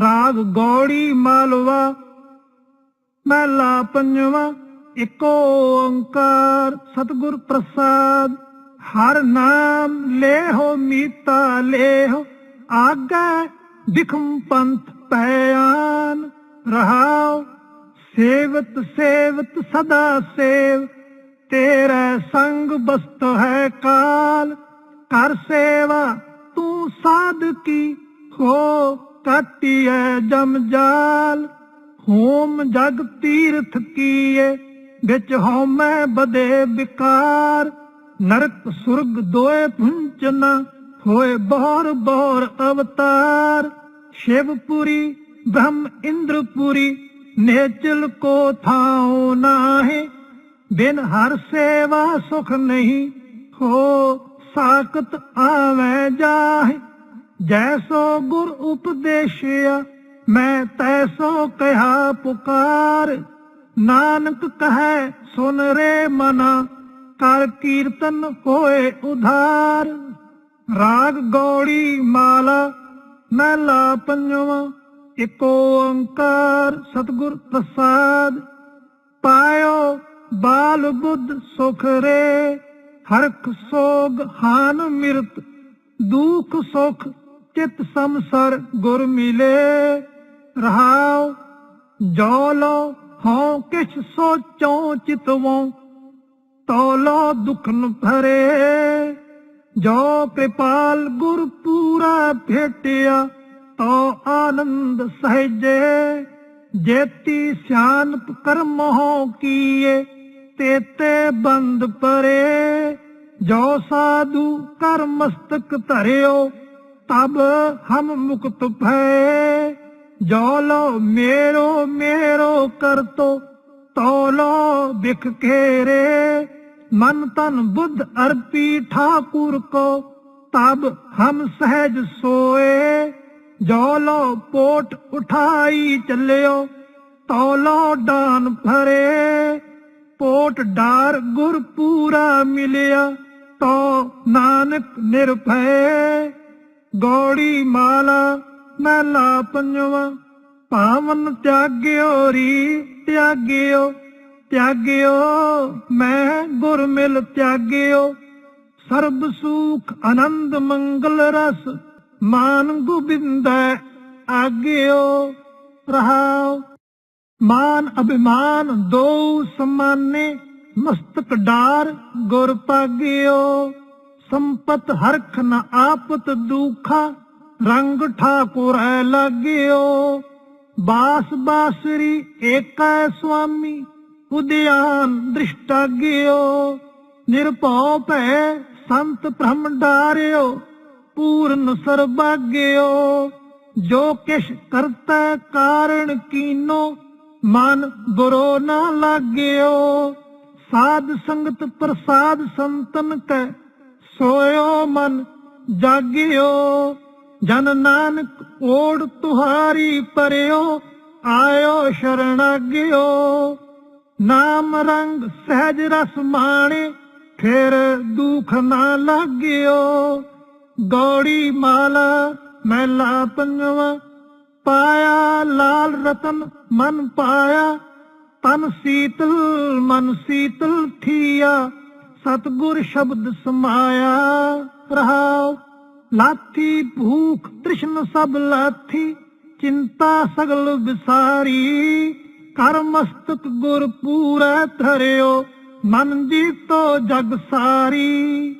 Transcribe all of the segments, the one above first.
ਰਾਗ ਗੌੜੀ ਮਾਲਵਾ, ਮਹਿਲਾ ਪੰਜਵਾ, ਇਕ ਓੰਕਾਰ ਸਤਿਗੁਰ ਪ੍ਰਸਾਦ। ਹਰ ਨਾਮ ਲੇਹੋ, ਮੀਤਾ ਲੇਹੋ, ਆਗੇ ਦਿਖਮ ਪੰਥ ਪਿਆਨ ਰਹਾਉ, ਸੇਵਤ ਸੇਵਤ, ਸਦਾ ਸੇਵ, ਤੇਰੇ ਸੰਗ ਬਸਤ ਹੈ ਕਾਲ। ਕਰ ਸੇਵਾ, ਤੂੰ ਸਾਧਕੀ ਹੋ ਕਾਟੀਐ ਜਮ ਜਾਲ ਹੋਮ ਜਗ ਤੀਰਥ ਕੀਏ, ਵਿੱਚ ਹਉਮੈ ਬਦੇ ਵਿਕਾਰ। ਨਰਕ ਸੁਰਗ ਦੋਏ ਪੁੰਚਨਾ ਹੋਏ ਬਹਰ ਬਹਰ ਅਵਤਾਰ। ਸ਼ਿਵਪੁਰੀ, ਬ੍ਰਹਮ ਇੰਦਰਪੁਰੀ, ਨੇਚਲ ਕੋ ਥਾਉ ਨਾਹੀ। ਬਿਨ ਹਰ ਸੇਵਾ ਸੁਖ ਨਹੀਂ, ਹੋ ਸਾਖਤ ਆਵੇਂ ਜਾਹੇ। ਜੈਸੋ ਗੁਰ ਉਪਦੇਸ਼ਿਆ, ਮੈਂ ਤੈਸੋ ਕਹਾ ਪੁਕਾਰ। ਨਾਨਕ ਕਹੈ, ਸੁਨ ਰੇ ਮਨਾ, ਕਰ ਕੀਰਤਨ ਹੋਏ ਉਧਾਰ। ਰਾਗ ਗੌੜੀ ਮਾਲਾ ਮਹਿਲਾ ਪੰਜਵਾ, ਇਕ ਓੰਕਾਰ ਸਤਿਗੁਰ ਪ੍ਰਸਾਦ। ਪਾਇਓ ਬਾਲ ਬੁੱਧ ਸੁਖ ਰੇ, ਹਰਖ ਸੋਗ ਹਾਨ ਮਿਰਤ, ਦੁਖ ਸੁਖ ਚਿਤ ਸਮਸਰ ਗੁਰ ਮਿਲੇ। ਰਹਾਉ ਜੋ ਲੋ ਹਉ ਕਿਛ ਸੋਚੋ ਚਿਤਵੋ ਤੋਲੋ ਦੁਖਨ ਭਰੇ। ਜੋ ਕਿਰਪਾਲ ਗੁਰ ਪੂਰਾ ਭੇਟਿਆ ਤੋ ਆਨੰਦ ਸਹਿਜੇ। ਜੇਤੀ ਸਿਆਨਪ ਕਰਮ ਹੋ ਕੀਏ, ਤੇਤੇ ਬੰਦ ਪਰੇ। ਜੋ ਸਾਧੂ ਕਰ ਮਸਤਕ ਧਰਿਓ ਤਬ ਹਮ ਮੁਕਤ ਭਏ। ਜੋ ਲੋ ਮੇਰੋ ਮੇਰੋ ਕਰਤੋ ਤੋਲੋ ਬਿਖ ਘੇਰੇ। ਮਨ ਤਨ ਬੁੱਧ ਅਰਪੀ ਠਾਕੁਰ ਕੋ, ਤਬ ਹਮ ਸਹਿਜ ਸੋਏ। ਜੋ ਲੋ ਪੋਟ ਉਠਾਈ ਚੱਲਿਓ, ਤੋਲੋ ਡਾਨ ਭਰੇ। ਪੋਟ ਡਾਰ ਗੁਰ ਪੂਰਾ ਮਿਲਿਆ, ਤੋ ਨਾਨਕ ਨਿਰਭੈ। ਗੋੜੀ ਮਾਲਾ ਮਹਿਲਾ ਪੰਜਵਾ। ਪਾਵਨ ਤਿਆਗਿਓ ਰੀ, ਤਿਆਗਿਓ ਤਿਆਗਿਓ, ਮੈਂ ਗੁਰ ਮਿਲ ਤਿਆਗਿਓ। ਸਰਬ ਸੁਖ, ਆਨੰਦ, ਮੰਗਲ ਰਸ, ਮਾਨ ਗੋਬਿੰਦੈ ਆਗਿਓ। ਰਹਾਉ, ਮਾਨ ਅਭਿਮਾਨ ਦੋ ਸਮਾਨੇ, ਮਸਤਕ ਡਾਰ ਗੁਰ ਪਾਗਿਓ। ਸੰਪਤ ਹਰਖ ਨ ਆਪਤ ਦੁਖਾ, ਰੰਗ ਠਾਕੁਰੈ ਲਾਗਿਓ। ਬਾਸ ਬਾਸਰੀ ਏਕੈ ਸੁਆਮੀ, ਉਦਿਆਨ ਦ੍ਰਿਸ਼ਟਾਗਿਓ ਨਿਰਭਉ ਭੈ ਸੰਤ ਬ੍ਰਹਮ ਡਾਰਿਓ, ਪੂਰਨ ਸਰਬਾਗਿਓ। ਜੋ ਕਿਛ ਕਰਤਾ ਕਾਰਣ ਕੀਨੋ, ਮਨ ਬੁਰੋ ਨਾ ਲਾਗਿਓ। ਸਾਧ ਸੰਗਤ ਪ੍ਰਸਾਦ ਸੰਤਨ ਕੈ ਸੋਇਓ ਮਨ ਜਾਗਿਓ, ਜਨ ਨਾਨਕ ਓੜ ਤੁਹਾਰੀ ਪਰਿਓ ਆਇਓ ਸ਼ਰਣਾਗਿਓ। ਨਾਮ ਰੰਗ ਸਹਿਜ ਰਸ ਮਾਣੇ, ਫਿਰ ਦੁਖ ਨਾ ਲਾਗਿਓ। ਗੌੜੀ ਮਾਲਾ ਮਹਿਲਾ ਪੰਜਵਾ ਪਾਇਆ ਲਾਲ ਰਤਨ ਮਨ ਪਾਇਆ, ਤਨ ਸੀਤਲ ਮਨ ਸੀਤਲ ਥੀਆ। ਸਤਗੁਰ ਸ਼ਬਦ ਸਮਾਇਆ, ਰਹਾਉ। ਲਾਥੀ ਭੂਖ, ਤ੍ਰਿਸ਼ਨ ਸਭ ਲਾਥੀ, ਚਿੰਤਾ ਸਗਲ ਵਿਸਾਰੀ। ਕਰ ਮਸਤਕ ਗੁਰ ਪੂਰਾ ਧਰਿਓ, ਮਨ ਜੀਤੋ ਜਗ ਸਾਰੀ।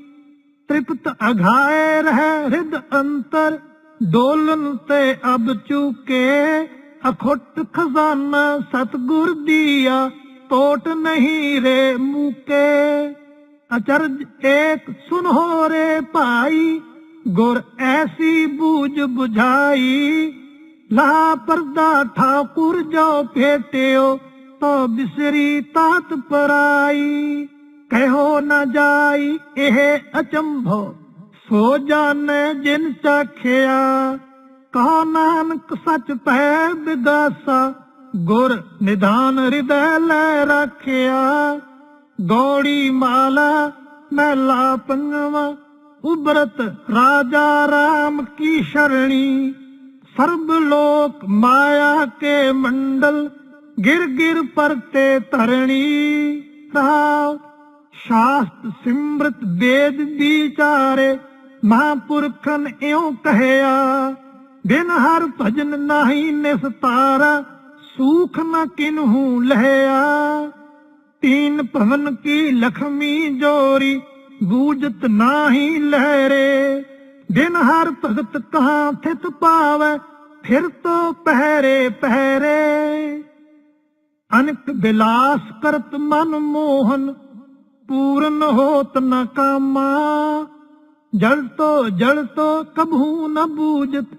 ਤ੍ਰਿਪਤ ਅਘਾਏ ਰਹਿ ਹਿਰਦ ਅੰਤਰ, ਡੋਲਨ ਤੇ ਅਬ ਚੁਕੇ। ਅਖੁੱਟ ਖਜ਼ਾਨਾ ਸਤਗੁਰ ਦੀਆ, ਟੋਟ ਨਹੀਂ ਰੇ ਮੂਕੇ। ਅਚਰਜ ਏਕ ਸੁਨੋ ਰੇ ਭਾਈ, ਗੁਰ ਐਸੀ ਬੂਝ 부ਝਾਈ ਲਾ ਪਰਦਾ ਠਾਕੁਰ ਜੋ ਭੇਟਿਓ, ਤੋ ਬਿਸਰੀ ਤਾਤ ਪਰਾਈ। ਕਹਿਓ ਨਾ ਜਾਈ, ਇਹ ਅਚੰਭੋ, ਸੋ ਜਾਣੈ ਜਿਨ ਚਾਖਿਆ। ਕਹੋ ਨਾਨਕ ਸੱਚ ਪੈ ਵਿਗਾਸਾ ਗੁਰ ਨਿਧਾਨ ਹਿਰਦੈ ਲੈ ਰੱਖਿਆ। ਗੌੜੀ ਮਾਲਾ ਮਹਿਲਾ ਪੰਜਵਾ ਉਬਰਤ ਰਾਜਾ ਰਾਮ ਕੀ ਸ਼ਰਣੀ। ਸਰਬ ਲੋਕ ਮਾਇਆ ਕੇ ਮੰਡਲ ਗਿਰ ਗਿਰ ਪਰਤੇ ਧਰਣੀ। ਤਾ ਸ਼ਾਸਤ ਸਿਮਰਤ ਵੇਦ ਵਿਚਾਰੇ ਮਹਾਂਪੁਰਖਨ ਇਉਂ ਕਹਿਆ ਦਿਨ ਹਰ ਭਜਨ ਨਹੀਂ ਨਿਸਤਾਰਾ, ਸੂਖ ਨ ਕਿਨਹੂ ਲਹਿਆ। तीन भवन की लक्ष्मी जोरी बूझत नाही लहरे दिन हर भगत कहाँ थित पावे फिर तो पहरे पहरे अनक विलास करत मन मोहन पूर्ण होत न कामा जल तो जल तो कभू न बूझत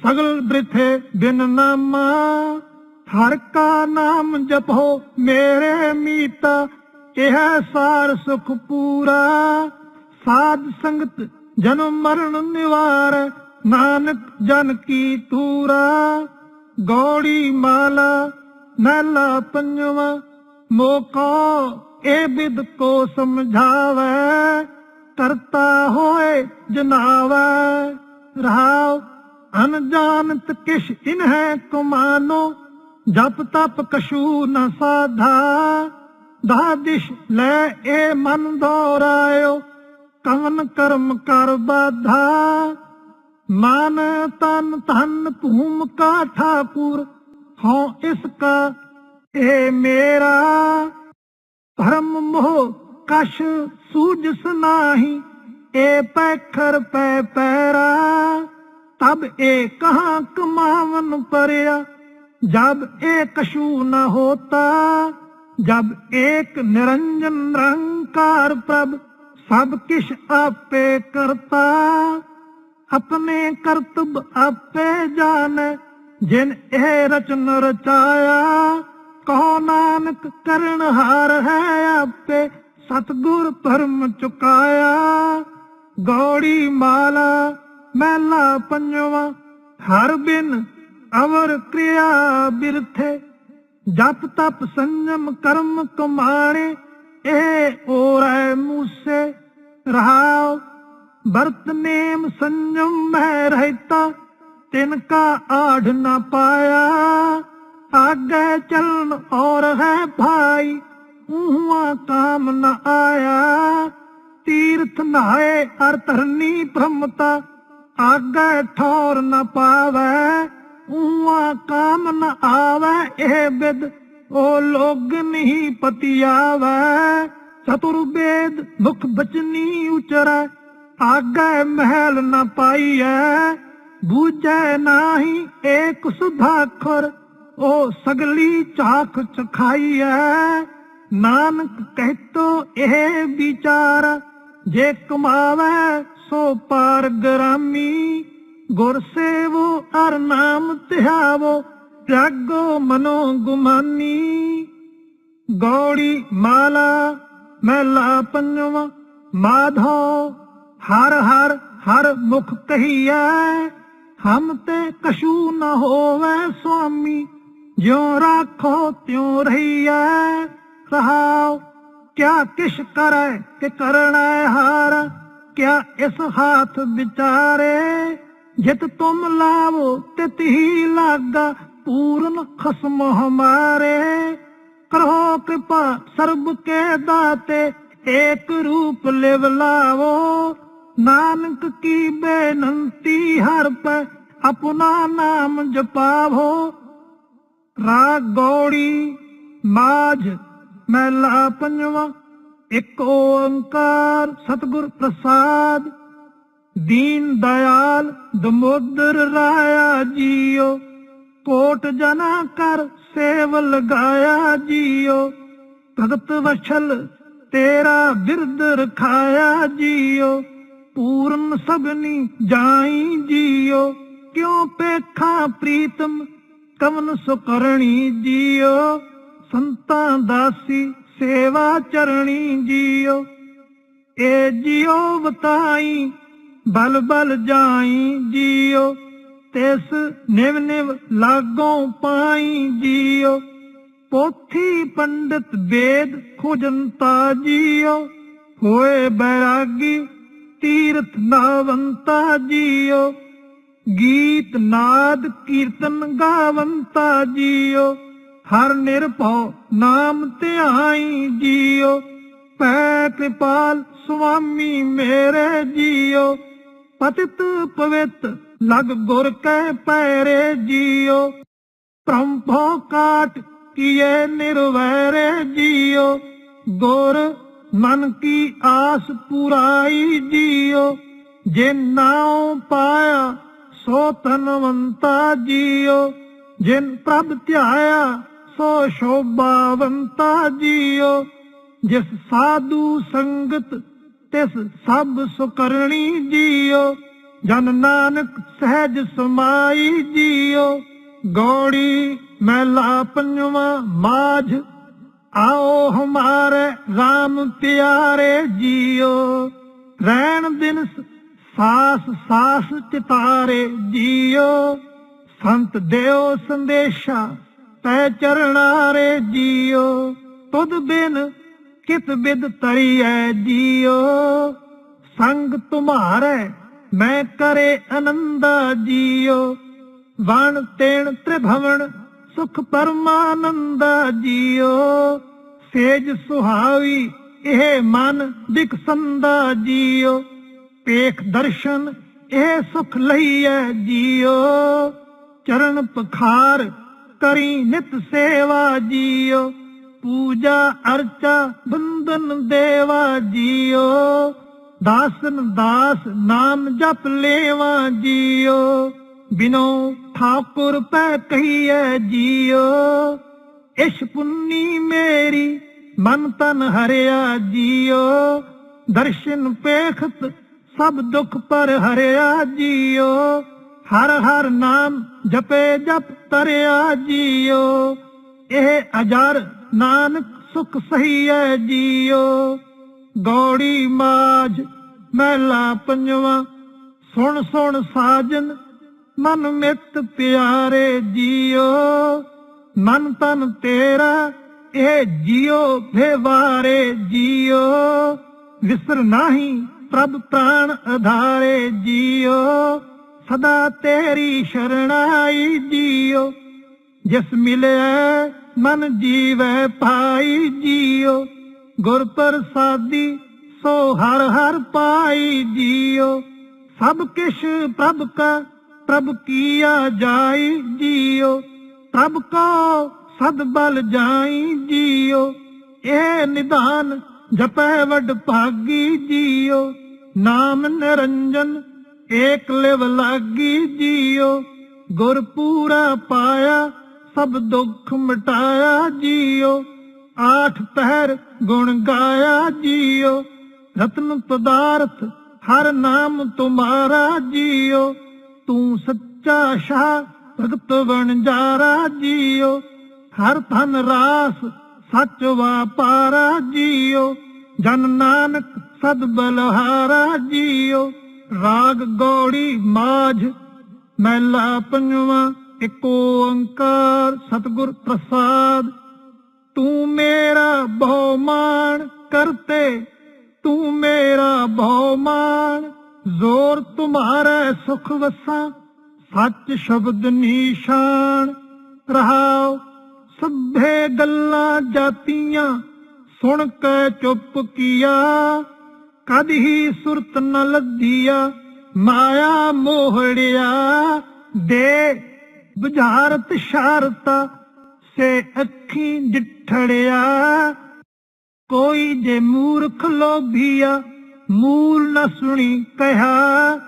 सगल वृथे बिन नामा ਹਰ ਕਾ ਨਾਮ ਜਪੋ ਮੇਰੇ ਮੀਤਾ, ਇਹ ਸਾਰ ਸੁਖ ਪੂਰਾ। ਸਾਧ ਸੰਗਤ ਜਨਮ ਮਰਨ ਨਿਵਾਰ, ਨਾਨਕ ਜਨ ਕੀ ਤੂਰਾ। ਗੌੜੀ ਮਾਲਾ, ਨਲਾ ਪੰਜਵਾ, ਮੋਕਾ, ਇਹ ਬਿਦ ਕੋ ਸਮਝਾਵੇ। ਕਰਤਾ ਹੋਏ ਜਨਾਵੇ, ਰਹਾਉ ਅਨਜਾਨਤ ਕਿਛ ਇਨਹਿ ਕੁਮਾਨੋ ਜਪ ਤਪ ਕਸ਼ੂ ਨ ਸਾਧਾ, ਦਾਦਿਸ਼ ਲੈ ਏ ਮਨ ਦੋਰਾਇਓ ਕਵਨ ਕਰਮ ਕਰ ਬਾਧਾ। ਮਨ ਤਨ ਧਨ ਭੂਮ ਕਾ ਠਾਕੁਰ, ਹਉ ਇਸ ਕਾ ਇਹ ਮੇਰਾ। ਧਰਮ ਮੋਹ ਕਸ਼ ਸੂਝਸ ਨਾਹੀ ਏ ਪੈਖਰ ਪੈ ਪੈਰਾ, ਤਬ ਏ ਕਹਾ ਕਮਾਵਨ ਪਰਿਆ। जब एक कशु न होता जब एक निरंजन निरंकार प्रभ सब किश आपे करता अपने कर्तव्य आपे जान जिन ए रचन रचाया कहो नानक करण हार है आपे सतगुर धर्म चुकाया गौड़ी माला मैला पंजवा हर बिन ਅਵਰ ਕਿਰਿਆ ਬਿਰਥੇ, ਜਪ ਤਪ ਸੰਜਮ ਕਰਮ ਕਮਾਣੇ ਇਹ ਓਰੈ ਮੂਸੇ, ਰਹਾਉ, ਵਰਤ ਨੇਮ ਸੰਜਮ ਮੈਂ ਰਹਿਤਾ, ਤਿਨ ਕਾ ਆਢ ਨ ਪਾਇਆ ਆਗੇ ਚਲਨ ਔਰ ਹੈ ਭਾਈ ਉਹਾਂ ਕਾਮ ਨ ਆਇਆ, ਤੀਰਥ ਨਹਾਏ ਅਰ ਧਰਨੀ ਭ੍ਰਮਤਾ ਆਗੇ ਠੌਰ ਨ ਪਾਵੇ ਉਹਾਂ ਕਾਮ ਨ ਆਵੇ ਇਹ ਬਿਦ, ਉਹ ਲੋਗ ਨਹੀਂ ਪਤਿਆਵੇ। ਚਤੁਰਵੇਦ ਮੁਖ ਬਚਨੀ ਉਚਰੈ, ਆਗੇ ਮਹਿਲ ਨ ਪਾਈਐ। ਬੂਝੈ ਨਾਹੀ ਏਕ ਸੁਧਾਖਰ ਉਹ ਸਗਲੀ ਚਾਖ ਚਖਾਈਐ। ਨਾਨਕ ਕਹਿਤੋ ਇਹ ਵਿਚਾਰ, ਜੇ ਕਮਾਵੇ ਸੋ ਪਾਰ ਗ੍ਰਾਮੀ। ਗੁਰ ਸੇਵੋ ਅਰ ਨਾਮ ਧਿਆਵੋ, ਤਿਆਗੋ ਮਨੋ ਗੁਮਾਨੀ। ਗੌੜੀ ਮਾਲਾ, ਮਹਿਲਾ ਪੰਜਵਾ, ਮਾਧੋ, ਹਰ ਹਰ ਹਰ ਮੁਖ ਕਹੀਐ। ਹਮ ਤੇ ਕਸ਼ੂ ਨ ਹੋਵੇ ਸੁਆਮੀ, ਜਿਉ ਰਾਖੋ ਤਿਉ ਰਹੀਐ। ਰਹਾਉ, ਕਿਆ ਕਿਛ ਕਰੈ ਕਿ ਕਰਣੈ ਹਾਰ, ਕਿਆ ਇਸ ਹਾਥ ਵਿਚਾਰੇ। ਜਿਤ ਤੁਮ ਲਾਵੋ ਤਿਤ ਹੀ ਲਾਗਾ, ਪੂਰਨ ਖਸਮ ਹਮਾਰੇ। ਕਰੋ ਕਿਰਪਾ ਸਰਬ ਕੇ ਦਾਤੇ, ਏਕ ਰੂਪ ਲਿਵ ਲਾਵੋ। ਨਾਨਕ ਕੀ ਬੇਨੰਤੀ ਹਰ ਪੈ, ਆਪਣਾ ਨਾਮ ਜਪਾਵੋ। ਰਾਗ ਗੌੜੀ, ਮਾਝ, ਮਹਿਲਾ ਪੰਜਵਾ, ਇੱਕ ਓੰਕਾਰ ਸਤਿਗੁਰ ਪ੍ਰਸਾਦ। ਦੀਨ ਦਇਆਲ ਦਮੋਦਰ ਰਾਇਆ ਜੀਓ, ਕੋਟ ਜਨਾ ਕਰ ਸੇਵ ਲਗਾਇਆ ਜੀਓ, ਭਗਤ ਵਛਲ ਤੇਰਾ ਬਿਰਦ ਰਖਾਇਆ ਜੀਓ, ਪੂਰਨ ਸਭਨੀ ਜਾਈ ਜੀਓ, ਕਿਉ ਪੇਖਾ ਪ੍ਰੀਤਮ ਕਵਨ ਸੁਕਰਣੀ ਜੀਓ, ਸੰਤਾਂ ਦਾਸੀ ਸੇਵਾ ਚਰਣੀ ਜੀਓ, ਏ ਜੀਓ ਬਤਾਈ ਬਲ ਬਲ ਜਾਈ ਜੀਓ, ਤਿਸ ਨਿਵ ਨਿਵ ਲਾਗੋਂ ਪਾਈ ਜੀਓ। ਪੋਥੀ ਪੰਡਤ ਵੇਦ ਖੋਜੰਤਾ ਜੀਓ, ਹੋਏ ਬੈਰਾਗੀ ਤੀਰਥ ਨਾਵੰਤਾ ਜੀਓ। ਗੀਤ ਨਾਦ ਕੀਰਤਨ ਗਾਵੰਤਾ ਜੀਓ, ਹਰ ਨਿਰਭਉ ਨਾਮ ਧਿਆਈ ਜੀਓ। ਪੈ ਕਿਰਪਾਲ ਸੁਆਮੀ ਮੇਰੇ ਜੀਓ ਪਤਿਤ ਪਵਿੱਤ, ਲਗ ਗੁਰ ਕੈ ਪੈਰੇ ਜੀਓ। ਪ੍ਰੰਭੋ ਕਾਟ ਕੀਏ ਨਿਰਵੈਰੇ ਜੀਓ। ਗੁਰ ਮਨ ਕੀ ਆਸ ਪੁਰਾਈ ਜੀਓ। ਜੇ ਨਾਉ ਪਾਇਆ, ਸੋ ਤਨਵੰਤਾ ਜੀਓ। ਜਿਨ ਪ੍ਰਭ ਧਿਆਇਆ, ਸੋ ਸ਼ੋਭਾਵੰਤਾ ਜੀਓ। ਜਿਸ ਸਾਧੂ ਸੰਗਤ ਤਿਸ ਸਭ ਸੁਕਰਣੀ ਜੀਓ, ਜਨ ਨਾਨਕ ਸਹਿਜ ਸਮਾਈ ਜੀਓ। ਗੌੜੀ ਮਹਿਲਾ ਪੰਜਵਾ ਮਾਝ, ਆਓ ਹਮਾਰੇ RAM ਪਿਆਰੇ ਜੀਓ। ਰਹਿਣ ਦਿਨ ਸਾਸ ਸਾਸ ਚਿਤਾਰੇ ਜੀਓ। ਸੰਤ ਦਿਓ ਸੰਦੇਸ਼ਾ, ਤੈ ਚਰਣਾਰੇ ਜੀਓ। ਤੁਧ ਬਿਨ ਕਿਤ ਬਿਦ ਤਰੀਐ ਜੀਓ? ਸੰਗ ਤੁਮਾਰੇ, ਮੈਂ ਕਰੇ ਅਨੰਦਾ ਜੀਓ। ਵਣ ਤੇਣ ਤ੍ਰਿਭਵਨ ਸੁਖ ਪਰਮਾਨੰਦਾ ਜੀਓ। ਸੇਜ ਸੁਹਾਵੀ, ਇਹ ਮਨ ਦਿਖਸੰਦਾ ਜੀਓ। ਪੇਖ ਦਰਸ਼ਨ, ਇਹ ਸੁਖ ਲਈਐ ਜੀਓ। ਚਰਨ ਪਖਾਰ, ਕਰੀ ਨਿਤ ਸੇਵਾ ਜੀਓ। ਪੂਜਾ, ਅਰਚਾ ਬੰਦਨ ਦੇਵਾ ਜੀਓ। ਦਾਸਨ ਦਾਸ, ਨਾਮ ਜਪ ਲੇਵਾ ਜੀਓ। ਬਿਨੋ ਠਾਕੁਰ ਪੈ ਕਹੀਐ ਜੀਓ। ਇਸ਼ ਪੁੰਨੀ ਮੇਰੀ, ਮਨ ਤਨ ਹਰਿਆ ਜੀਓ। ਦਰਸ਼ਨ ਪੇਖਤ, ਸਭ ਦੁੱਖ ਪਰ ਹਰਿਆ ਜੀਓ। ਹਰ ਹਰ ਨਾਮ ਜਪੇ ਜਪ ਤਰਿਆ ਜੀਓ। ਇਹ ਅਜਰ ਨਾਨਕ ਸੁਖ ਸਹੀਐ ਜੀਓ। ਗੌੜੀ ਮਾਝ ਮਹਿਲਾ ਪੰਜਵਾ। ਸੁਣ ਸੁਣ ਸਾਜਨ, ਮਨ ਮਿੱਤ ਪਿਆਰੇ ਜੀਓ। ਮਨ ਤਨ ਤੇਰਾ, ਇਹ ਜੀਓ ਫੇਵਾਰੇ ਜੀਓ। ਵਿਸਰ ਨਾਹੀ ਪ੍ਰਭ ਪ੍ਰਾਨ ਆਧਾਰੇ ਜੀਓ। ਸਦਾ ਤੇਰੀ ਸ਼ਰਣਾਈ ਜੀਓ। ਜਿਸ ਮਿਲਿਆ ਮਨ ਜੀਵੈ ਪਾਈ ਜੀਓ, ਗੁਰ ਪ੍ਰਸਾਦੀ ਸੋ ਹਰ ਹਰ ਪਾਈ ਜੀਓ। ਸਭ ਕਿਛ ਪ੍ਰਭ ਕਾ, ਪ੍ਰਭ ਕੀਆ ਜਾਈ ਜੀਓ। ਪ੍ਰਭ ਕੋ ਸਦ ਬਲ ਜਾਈ ਜੀਓ। ਇਹ ਨਿਧਾਨ ਜਪੈ ਵਡ ਭਾਗੀ ਜੀਓ। ਨਾਮ ਨਿਰੰਜਨ ਏਕ ਲਿਵ ਲਾਗੀ ਜੀਓ। ਗੁਰ ਪੂਰਾ ਪਾਇਆ ਸਭ ਦੁੱਖ ਮਿਟਾਇਆ ਜੀਓ। ਆਠ ਪਹਿਰ ਗੁਣ ਗਾਇਆ ਜੀਓ। ਰਤਨ ਪਦਾਰਥ ਹਰ ਨਾਮ ਤੁਮਾਰਾ ਜੀਓ। ਤੂੰ ਸੱਚਾ ਸ਼ਾਹ ਭਗਤ ਬਣ ਵਣਜਾਰਾ ਜੀਓ। ਹਰ ਧਨ ਰਾਸ ਸੱਚ ਵਾਪਾਰਾ ਜੀਓ। ਜਨ ਨਾਨਕ ਸਦ ਬਲਹਾਰਾ ਜੀਓ। ਰਾਗ ਗੋੜੀ ਮਾਝ ਮਹਿਲਾ ਪੰਜਵਾ ਏਕ ਓੰਕਾਰ ਸਤਿਗੁਰ ਪ੍ਰਸਾਦ। ਤੂੰ ਮੇਰਾ ਬਹੁ ਮਾਣ ਕਰਤੇ, ਤੂੰ ਮੇਰਾ ਬਹੁ ਮਾਣ ਜ਼ੋਰ ਤੁਮਾਰੇ ਸੁਖ ਵਸਾਂ, ਸੱਚ ਸ਼ਬਦ ਨਿਸ਼ਾਨ। ਰਹਾਓ ਸਭੇ ਗੱਲਾਂ ਜਾਤੀਆਂ, ਸੁਣ ਕੇ ਚੁੱਪ ਕੀਆ। ਕਦ ਹੀ ਸੁਰਤ ਨ ਲੱਧੀਆ, ਮਾਇਆ ਮੋਹੜਿਆ ਦੇ ਬੁਝਾਰਤ ਸ਼ਾਰਤਾ ਸੇ ਅੱਖੀ ਡਿਠੜਿਆ ਕੋਈ ਜੇ ਮੂਰਖ ਲੋਭੀਆ, ਮੂਲ ਨ ਸੁਣੀ ਕਹਾ।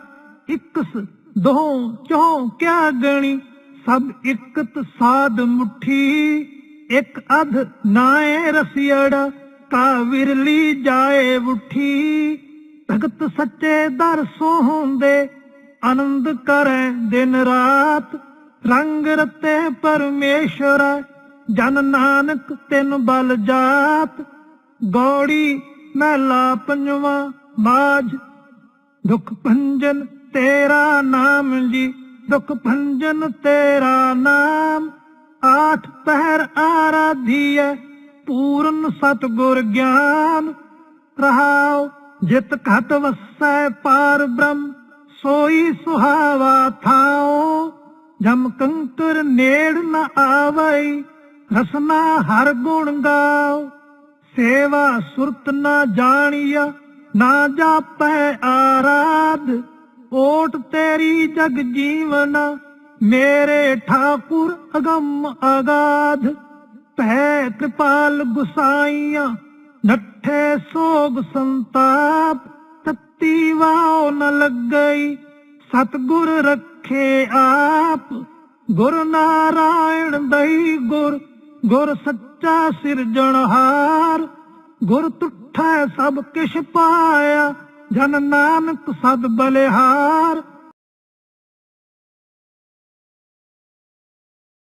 ਇਕਸ ਦੋ ਚੋਂ ਕਿਆ ਗਣੀ, ਸਭ ਇਕਤ ਸਾਧ ਮੁਠੀ। ਇੱਕ ਅਧ ਨਾਏ ਰਸਿਆੜਾ ਕਾ ਵਿਰਲੀ ਜਾਏ ਉਠੀ। ਭਗਤ ਸੱਚੇ ਦਰ ਸੋ ਹੁੰਦੇ, ਆਨੰਦ ਕਰੈ ਦਿਨ ਰਾਤ। ਰੰਗ ਰਤੇ ਪਰਮੇਸ਼ਰ, ਜਨ ਨਾਨਕ ਤਿਨ ਬਲ ਜਾਤ। ਗੌੜੀ ਮਹਿਲਾ ਪੰਜਵਾ ਬਾਜ ਦੁਖ ਭੰਜਨ ਤੇਰਾ ਨਾਮ ਜੀ, ਦੁਖ ਭੰਜਨ ਤੇਰਾ ਨਾਮ। ਆਠ ਪਹਿਰ ਆਰਾਧੀਐ, ਪੂਰਨ ਸਤਗੁਰ ਗਿਆਨ। ਰਹਾਉ ਜਿਤ ਘਟ ਵਸੈ ਪਾਰ ਬ੍ਰਹਮ, ਸੋਈ ਸੁਹਾਵਾ ਥਾਓ ਜਮ ਕੰਕਰ ਨੇੜ ਨ ਆਵਈ, ਰਸਨਾ ਹਰ ਗੁਣ ਗਾਓ। ਸੇਵਾ ਸੁਰਤ ਨਾ ਜਾਣੀਆ ਨਾ ਜਾਪੈ ਆਰਾਧ। ਓਟ ਤੇਰੀ ਜਗ ਜੀਵਨ, ਮੇਰੇ ਠਾਕੁਰ ਅਗੰਮ ਅਗਾਧ। ਭੈ ਕਿਰਪਾਲ ਗੁਸਾਈਆਂ, ਨੱਠੇ ਸੋਗ ਸੰਤਾਪ। ਤਤੀ ਵਾਉ ਨ ਲੱਗਈ, ਸਤਗੁਰ ਰੱਖੇ ਆਪ ਗੁਰ ਨਾਰਾਇਣ ਦਈ ਗੁਰ ਗੁਰ ਸੱਚਾ ਸਿਰਜਣਹਾਰ ਗੁਰ ਤੁਠੈ ਸਭ ਕਿਛ ਪਾਇਆ, ਜਨ ਨਾਨਕ ਸਦ ਬਲਿਹਾਰ।